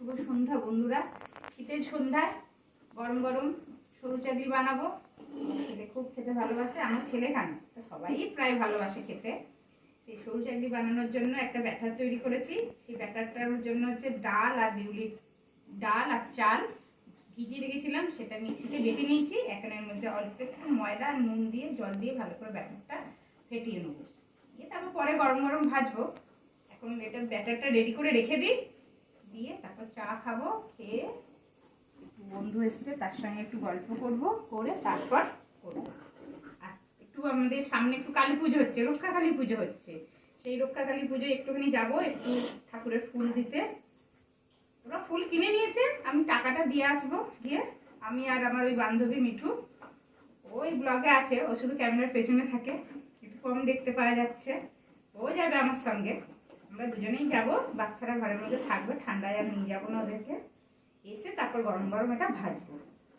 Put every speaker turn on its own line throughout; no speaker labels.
শুভ সন্ধ্যা বন্ধুরা। শীতের সন্ধ্যায় গরম গরম সরু চাকরি বানাবো। ছেলে খুব খেতে ভালোবাসে, আমার ছেলে খান সবাই প্রায় ভালোবাসে খেতে। সেই সরু চাকরি বানানোর জন্য একটা ব্যাটার তৈরি করেছি। সেই ব্যাটারটার জন্য হচ্ছে ডাল আর বিউলি ডাল আর চাল ভিজিয়ে রেখেছিলাম। সেটা মিক্সিতে বেটে নিয়েছি। এখানের মধ্যে অল্প একটু ময়দা আর নুন দিয়ে জল দিয়ে ভালো করে ব্যাটারটা ফেটিয়ে নেব। দিয়ে তারপর পরে গরম গরম ভাজবো। এখন এটা ব্যাটারটা রেডি করে রেখে দিই। চা খাব, খেয়ে একটু বন্ধু এসছে, তার সঙ্গে একটু গল্প করব, করে তারপর করব। আর একটু আমাদের সামনে একটু কালী পুজো হচ্ছে রক্ষা কালী পুজো হচ্ছে। সেই রক্ষা কালী পুজো একটুখানি যাব, একটু ঠাকুরের ফুল দিতে। ওরা ফুল কিনে নিয়েছে, আমি টাকাটা দিয়ে আসব, দিয়ে আমি আর আমার ওই বান্ধবী মিঠু ওই ব্লগে আছে, ও শুধু ক্যামেরার পেছনে থাকে, একটু কম দেখতে পাওয়া যাচ্ছে। ও যাবে আমার সঙ্গে। আমরা দুজনেই যাব। বাচ্চারা ঘরের মধ্যে থাকবে, ঠান্ডায় আর নিয়ে যাব না ওদেরকে। এসে তারপর গরম গরম এটা ভাজবো।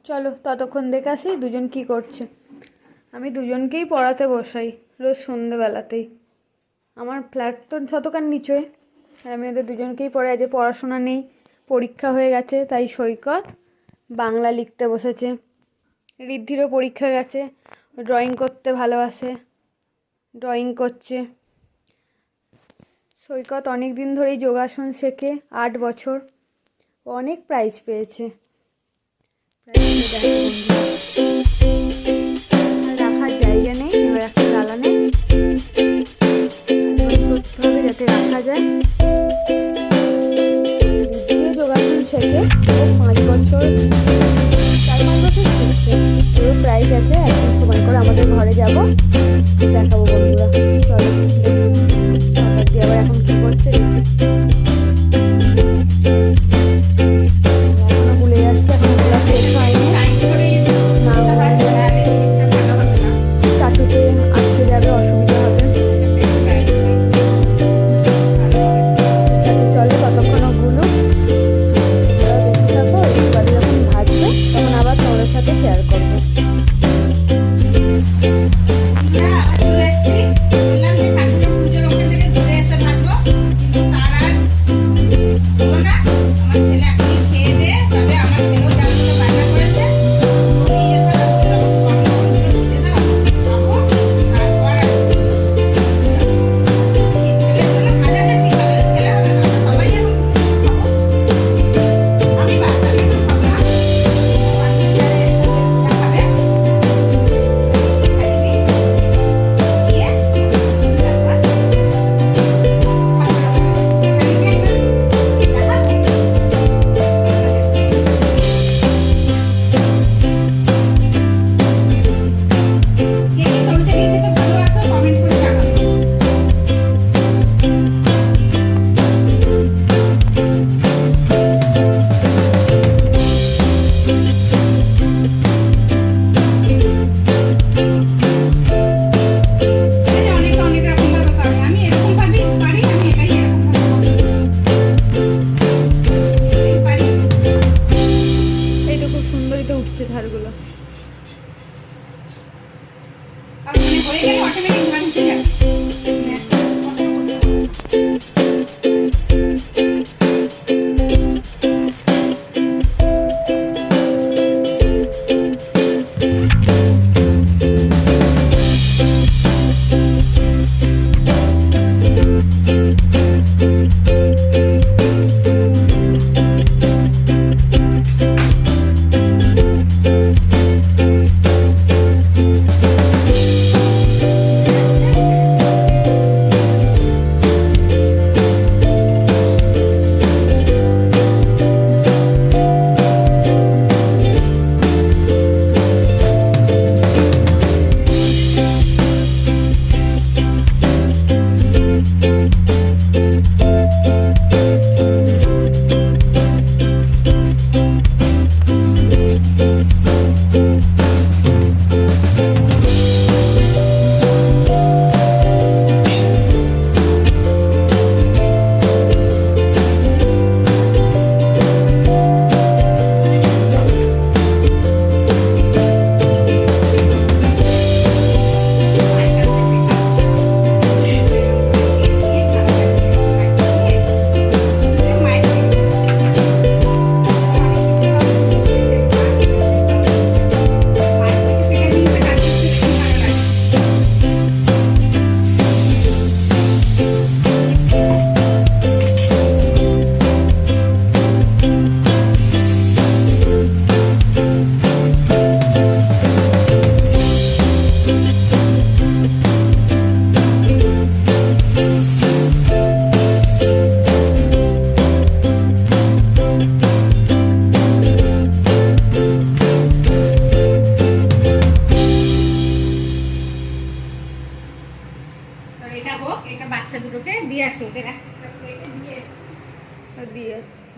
চলো, ততক্ষণ দেখে আসি দুজন কি করছে। আমি দুজনকেই পড়াতে বসাই, রোজ সন্ধেবেলাতেই। আমার ফ্ল্যাট তো শতকার নিচয় আর আমি ওদের দুজনকেই পড়াই। যে পড়াশোনা নেই, পরীক্ষা হয়ে গেছে, তাই সৈকত বাংলা লিখতে বসেছে। ঋদ্ধিরও পরীক্ষা গেছে ড্রয়িং করতে ভালোবাসে ড্রয়িং করছে। সৈকত অনেক দিন ধরেই যোগাসন শেখে, আট বছর। অনেক প্রাইজ পেয়েছে। রাখার জায়গা নেই, এবার একটা দালানে করতে যাতে রাখা যায়। যোগাসন শেখে পাঁচ বছর। চার পাঁচ বছর শিখছে প্রাইজ আছে, একদিন সময় করে আমাদের ঘরে যাব। 我天晚上没给你们，
你点？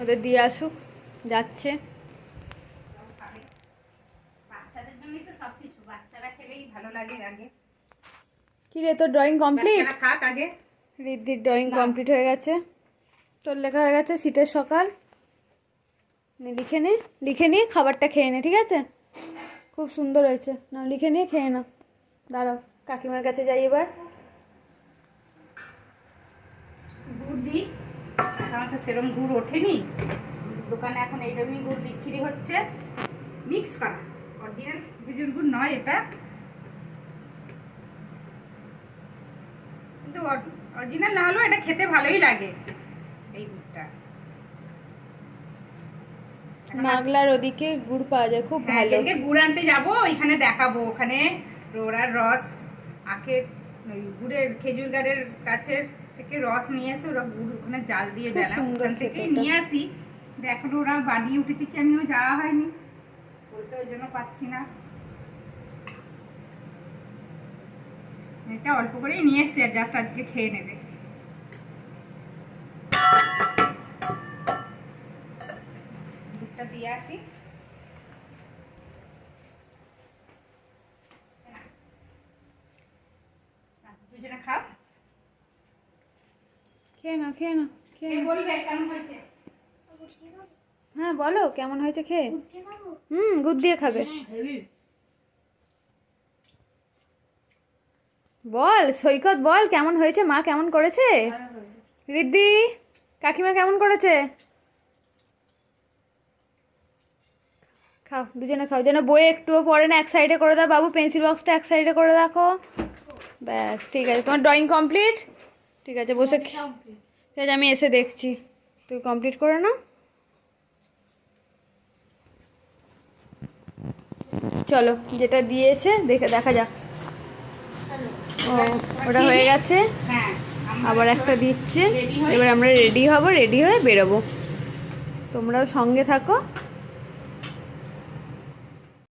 ওদের দিয়ে আসুক যাচ্ছে। কি রে তোর ড্রয়িং কমপ্লিট
আগে।
রিদ্ধির ড্রয়িং কমপ্লিট হয়ে গেছে। তোর লেখা হয়ে গেছে শীতের সকাল। লিখে নে লিখে নিয়ে খাবারটা খেয়ে নে ঠিক আছে? খুব সুন্দর হয়েছে। না লিখে নিয়ে খেয়ে না দাঁড়াও কাকিমার কাছে যাই এবার।
গুড় তো সেরকম গুড় ওঠেনি। দোকানে এখন এইরকমই গুড় বিক্রি হচ্ছে। মিক্স করা। অরিজিনাল খেজুর গুড় নয় এটা। কিন্তু অরিজিনাল না হলেও এটা খেতে ভালোই লাগে এই গুড়টা।
মাগলার ওদিকে গুড় পাওয়া যায় খুব
হ্যাঁ,
ভালো।
কালকে গুড় আনতে যাব ওইখানে দেখাবো। ওখানে ওরা রস আখের গুড়ের খেজুর গাড়ের কাছের থেকে রস নিয়ে এসে ওরা গুড় ওখানে জাল দিয়ে দেয়
সুন্দর
থেকে নিয়ে আসি। কিন্তু ওরা বানিয়ে উঠেছে কি আমিও যাওয়া হয়নি। বলতে ওই জন্য পাচ্ছি না। এটা অল্প করেই নিয়ে এসছি আর জাস্ট আজকে খেয়ে নেবে। দুধটা দিয়ে আসি। দুজনে খাও।
খেয়ে না খেয়ে না খেয়ে হ্যাঁ বলো কেমন হয়েছে খেয়ে? হুম গুড় দিয়ে খাবে। বল সৈকত বল কেমন হয়েছে? মা কেমন করেছে? রিদ্ধি কাকিমা কেমন করেছে? খাও দুজনে খাও যেন বই একটুও পড়ে না এক সাইডে করে দাও। বাবু পেন্সিল বক্সটা এক সাইডে করে রাখো। ব্যাস ঠিক আছে। তোমার ড্রয়িং কমপ্লিট ঠিক আছে বসে ঠিক আছে আমি এসে দেখছি। তুই কমপ্লিট করে না চলো যেটা দিয়েছে দেখে দেখা যাক। ও ওটা হয়ে গেছে।
হ্যাঁ
আবার একটা দিচ্ছে। এবার আমরা রেডি হব রেডি হয়ে বেরোবো। তোমরাও সঙ্গে থাকো।